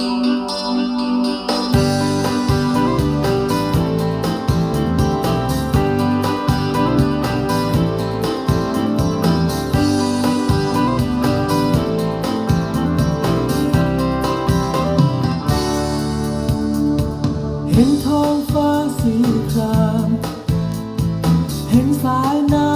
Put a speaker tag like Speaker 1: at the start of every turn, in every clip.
Speaker 1: เห็นท้องฟ้าสีคราม เห็นสายน้ำ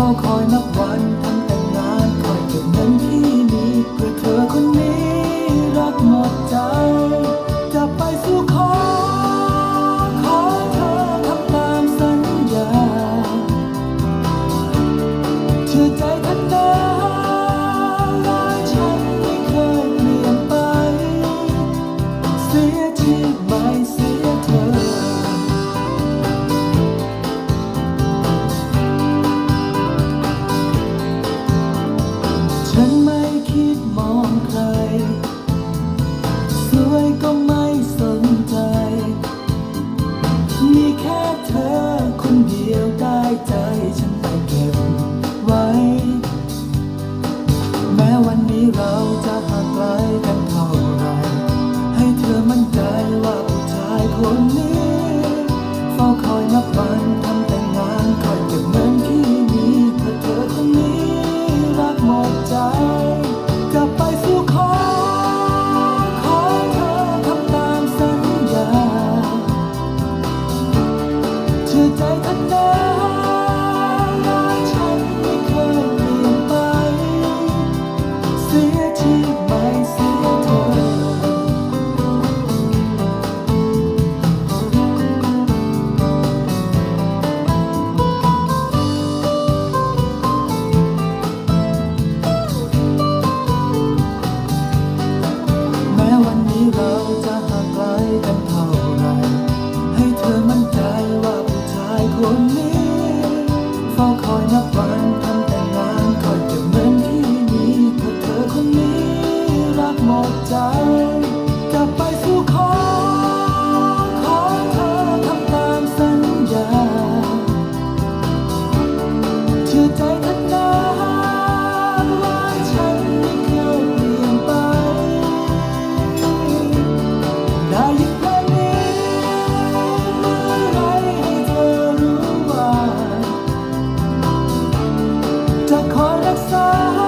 Speaker 1: เอ้คอยนับวัน มั่นใจว่าผู้ชายคนนี้เฝ้าคอยนับวันทำแต่งานคอยเก็บเงินที่มีเพื่อเธอคนนี้รักหมดใจ จะไปสู่ขอขอเธอทำตามสัญญาเชื่อใจ ฝ้าคอยนับวันทำแต่งานคอยจะเหมือนที่นี้เพื่อเธอคนนี้รักหมดใจ Oh.